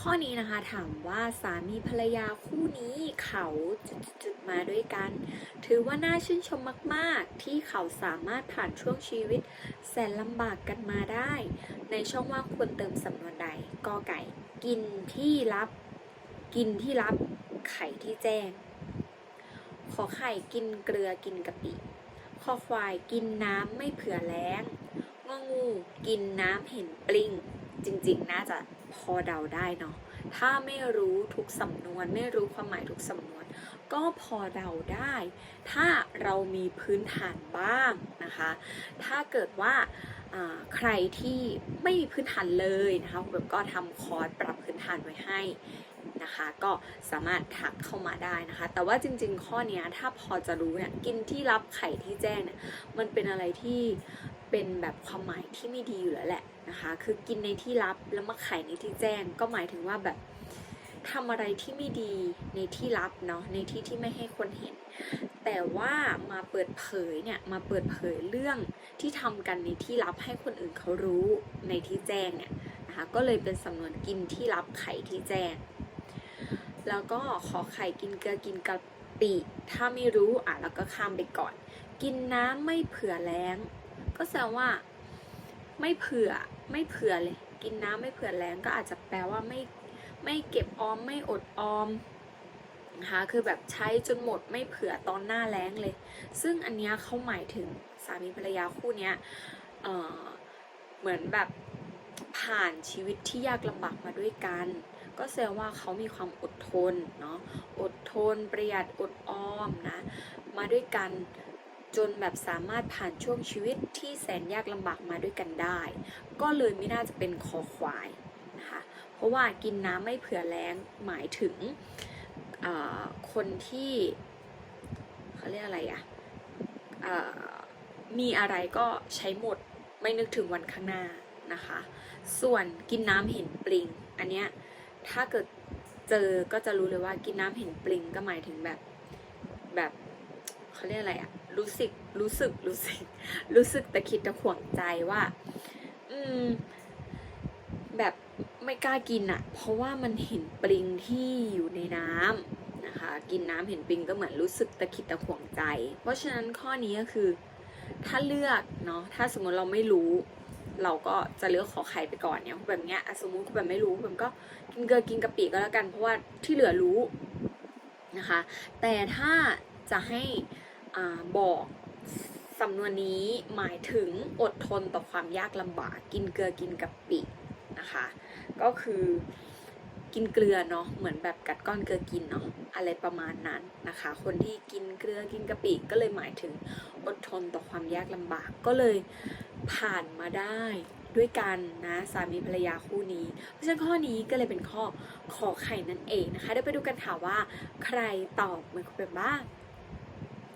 ข้อนี้นะคะถามว่าสามีภรรยาคู่นี้เขาจุดๆมาด้วยกัน ถือว่าน่าชื่นชมมาก ๆ ที่เขาสามารถผ่านช่วงชีวิต แสนลำบากกันมาได้ ในช่องว่างควรเติมสำนวนใดกอไก่ กินที่รับ กินที่รับ ไข่ที่แจ้ง ขอไข่กินเกลือกินกะปิขอควายกินน้ำไม่เผื่อแล้งงองู กินน้ำเห็นปลิง จริง ๆ น่าจะ พอเดาได้เนาะถ้าไม่รู้ทุกสำนวน ไม่รู้ความหมายทุกสำนวน ก็พอเดาได้ ถ้าเรามีพื้นฐานบ้างนะคะ ถ้าเกิดว่าใครที่ไม่มีพื้นฐานเลยนะคะแบบก็ทำคอร์สปรับพื้นฐานไว้ให้นะคะก็สามารถทักเข้ามาได้นะคะ แต่ว่าจริง ๆ ข้อนี้ถ้าพอจะรู้เนี่ยกินที่รับไข่ที่แจ้งเนี่ยมันเป็นอะไรที่ เป็นแบบความหมายที่ไม่ดีอยู่แล้วแหละนะคะ คือกินในที่ลับแล้วมาไข่ในที่แจ้ง ก็หมายถึงว่าแบบทำอะไรที่ไม่ดีในที่ลับเนาะในที่ที่ไม่ให้คนเห็น แต่ว่ามาเปิดเผยเนี่ยมาเปิดเผยเรื่องที่ทำกันในที่ลับให้คนอื่นเขารู้ในที่แจ้งเนี่ยนะคะก็เลยเป็นสำนวนกินที่ลับไข่ที่แจ้ง แล้วก็ขอไข่กินเกลือกินกะปิถ้าไม่รู้อะแล้วก็ข้ามไปก่อน กินน้ำไม่เผื่อแล้ง ก็แสดงว่าไม่เผื่อไม่เผื่อเลย กินน้ำไม่เผื่อแล้งก็อาจจะแปลว่าไม่ไม่เก็บออมไม่อดออมนะคะคือแบบใช้จนหมดไม่เผื่อตอนหน้าแล้งเลย ซึ่งอันเนี้ยเขาหมายถึงสามีภรรยาคู่เนี้ยเออเหมือนแบบผ่านชีวิตที่ยากลำบากมาด้วยกัน ก็แสดงว่าเขามีความอดทนเนาะอดทนประหยัดอดออมนะมาด้วยกัน จนแบบสามารถผ่านช่วงชีวิตที่แสนยากลำบากมาด้วยกันได้ ก็เลยไม่น่าจะเป็นคอควายนะคะเพราะว่ากินน้ำไม่เผื่อแล้งหมายถึงคนที่เขาเรียกอะไรอะอะมีอะไรก็ใช้หมดไม่นึกถึงวันข้างหน้านะคะ ส่วนกินน้ำเห็นปลิง อันเนี้ยถ้าเกิดเจอก็จะรู้เลยว่ากินน้ำเห็นปลิงก็หมายถึงแบบแบบ เขาเรียกอะไรอะรู้สึกรู้สึกรู้สึก รู้สึกแตะคิดแตะขวงใจว่า อืม แบบไม่กล้ากินอะเพราะว่ามันเห็นปลิงที่อยู่ในน้ำนะคะ กินน้ำเห็นปลิงก็เหมือนรู้สึกตะคิดตะขวงใจ เพราะฉะนั้นข้อนี้ก็คือ ถ้าเลือกเนาะถ้าสมมติเราไม่รู้ เราก็จะเลือกขอไข่ไปก่อนเนี่ยแบบเนี้ยสมมุติแบบไม่รู้แบบก็กินเกลือกินกะปิก็แล้วกัน เพราะว่าที่เหลือรู้นะคะ แต่ถ้าจะให้ บอกสำนวนนี้หมายถึงอดทนต่อความยากลำบากกินเกลือกินกะปินะคะ ก็คือกินเกลือเนาะเหมือนแบบกัดก้อนเกลือกินเนาะอะไรประมาณนั้นนะคะ คนที่กินเกลือกินกะปิก็เลยหมายถึงอดทนต่อความยากลำบากก็เลยผ่านมาได้ด้วยกันนะสามีภรรยาคู่นี้ เพราะฉะนั้นข้อนี้ก็เลยเป็นข้อขอไข่นั่นเองนะคะเดี๋ยวไปดูกันค่ะว่าใครตอบเหมือนคุณเป็นบ้าง